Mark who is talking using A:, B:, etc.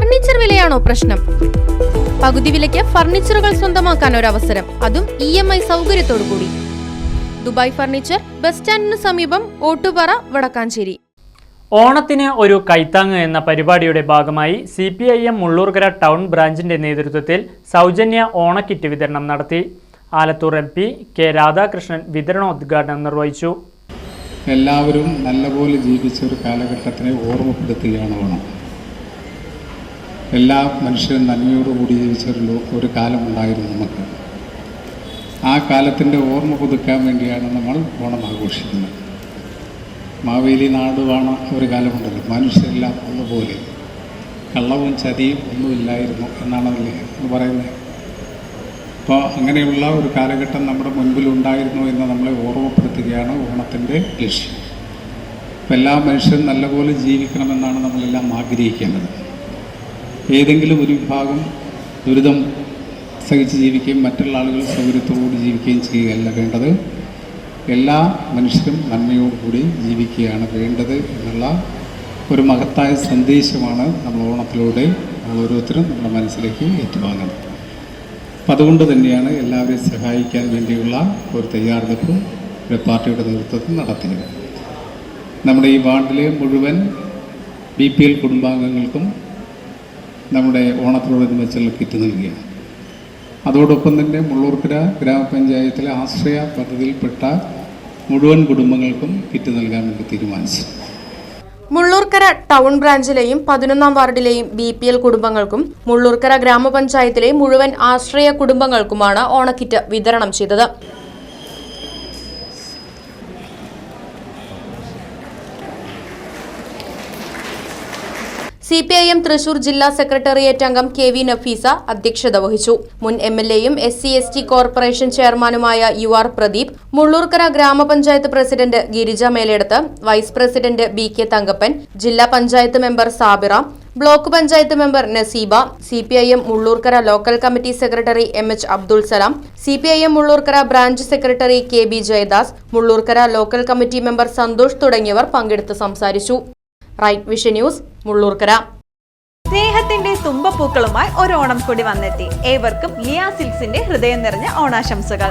A: Furniture വിലയാണോ പ്രശ്നം? പകുതി വിലയ്ക്ക് ഫർണിച്ചറുകൾ സ്വന്തമാക്കാൻ ഒരു അവസരം അതും ഇ എം ഐ സൗകര്യത്തോടു കൂടി ദുബായ് ഫർണിച്ചർ ബസ് സ്റ്റാൻഡിന് സമീപം ഓട്ടുപാറ വടക്കാഞ്ചേരി.
B: ഓണത്തിന് ഒരു കൈത്താങ് എന്ന പരിപാടിയുടെ ഭാഗമായി C P I M Mullurkara town ബ്രാഞ്ചിന്റെ നേതൃത്വത്തിൽ സൗജന്യ ഓണക്കിറ്റ് വിതരണം നടത്തി. Alathur M P K Radhakrishnan വിതരണോദ്ഘാടനം നിർവഹിച്ചു.
C: എല്ലാവരും നല്ലപോലെ ജീവിച്ച ഒരു കാലഘട്ടത്തിനെ ഓർമ്മപ്പെടുത്തുകയാണ് ഓണം എല്ലാ മനുഷ്യരും നന്മയോടുകൂടി ജീവിച്ച ഒരു കാലമുണ്ടായിരുന്നു നമുക്ക്. ആ കാലത്തിന്റെ ഓർമ്മ പുതുക്കാൻ വേണ്ടിയാണ് നമ്മൾ ഓണം ആഘോഷിക്കുന്നത്. മാവേലി നാടുവാണ ഒരു കാലമുണ്ടല്ലോ. മനുഷ്യരെല്ലാം ഒന്നുപോലെ. കള്ളവും ചതിയും ഒന്നുമില്ലായിരുന്നു എന്നാണ് എന്ന് പറയുന്നത്. അപ്പോൾ അങ്ങനെയുള്ള ഒരു കാലഘട്ടം നമ്മുടെ മുൻപിലുണ്ടായിരുന്നു എന്ന് നമ്മളെ ഓർമ്മപ്പെടുത്തുകയാണ് ഓണത്തിന്റെ ലക്ഷ്യം. അപ്പോൾ എല്ലാ മനുഷ്യരും നല്ലപോലെ ജീവിക്കണമെന്നാണ് നമ്മളെല്ലാം ആഗ്രഹിക്കേണ്ടത്. ഏതെങ്കിലും ഒരു വിഭാഗം ദുരിതം സഹിച്ച് ജീവിക്കുകയും മറ്റുള്ള ആളുകൾ സൗകര്യത്തോടുകൂടി ജീവിക്കുകയും ചെയ്യുകയല്ല വേണ്ടത്. എല്ലാ മനുഷ്യരും നന്മയോടുകൂടി ജീവിക്കുകയാണ് വേണ്ടത് എന്നുള്ള ഒരു മഹത്തായ സന്ദേശമാണ് നമ്മൾ ഓണത്തിലൂടെ ഓരോരുത്തരും നമ്മുടെ മനസ്സിലേക്ക് ഏറ്റുവാങ്ങുന്നത്. അപ്പം അതുകൊണ്ട് തന്നെയാണ് എല്ലാവരെയും സഹായിക്കാൻ വേണ്ടിയുള്ള ഒരു തയ്യാറെടുപ്പ് ഒരു പാർട്ടിയുടെ നേതൃത്വത്തിൽ നടത്തിയത്. നമ്മുടെ ഈ വാർഡിലെ മുഴുവൻ ബി പി എൽ കുടുംബാംഗങ്ങൾക്കും നമ്മുടെ ഓണത്തോടനുബന്ധിച്ചുള്ള കിറ്റ് നൽകിയാണ്. അതോടൊപ്പം തന്നെ മുള്ളൂർക്കര ഗ്രാമപഞ്ചായത്തിലെ ആശ്രയ പദ്ധതിയിൽപ്പെട്ട മുഴുവൻ കുടുംബങ്ങൾക്കും കിറ്റ് നൽകാൻ വേണ്ടി തീരുമാനിച്ചു.
A: മുള്ളൂർക്കര ടൗൺ ബ്രാഞ്ചിലെയും പതിനൊന്നാം വാർഡിലെയും ബി പി എൽ കുടുംബങ്ങൾക്കും മുള്ളൂർക്കര ഗ്രാമപഞ്ചായത്തിലെ മുഴുവൻ ആശ്രയ കുടുംബങ്ങൾക്കുമാണ് ഓണക്കിറ്റ് വിതരണം ചെയ്തത്. C P I M Thrissur ജില്ലാ സെക്രട്ടേറിയറ്റ് അംഗം കെ വി നഫീസ അധ്യക്ഷത വഹിച്ചു. മുൻ എം എൽ എയും S C S T corporation ചെയർമാനുമായ യു ആർ പ്രദീപ് മുള്ളൂർക്കര ഗ്രാമപഞ്ചായത്ത് president Girija Meleduthu vice president B K Thankappan ജില്ലാ panchayat member Sabira block panchayat member Naseeba C P I M Mullurkara local committee secretary M H Abdul Salam C P I M Mullurkara branch secretary K B Jayadas Mullurkara local committee member Santhosh തുടങ്ങിയവർ പങ്കെടുത്ത് സംസാരിച്ചു. Right vision news Mullurkara.
D: സ്നേഹത്തിന്റെ തുമ്പപ്പൂക്കളുമായി ഒരു ഓണം കൂടി വന്നെത്തി. ഏവർക്കും ലിയാ സിൽസിന്റെ ഹൃദയം നിറഞ്ഞ ഓണാശംസകൾ.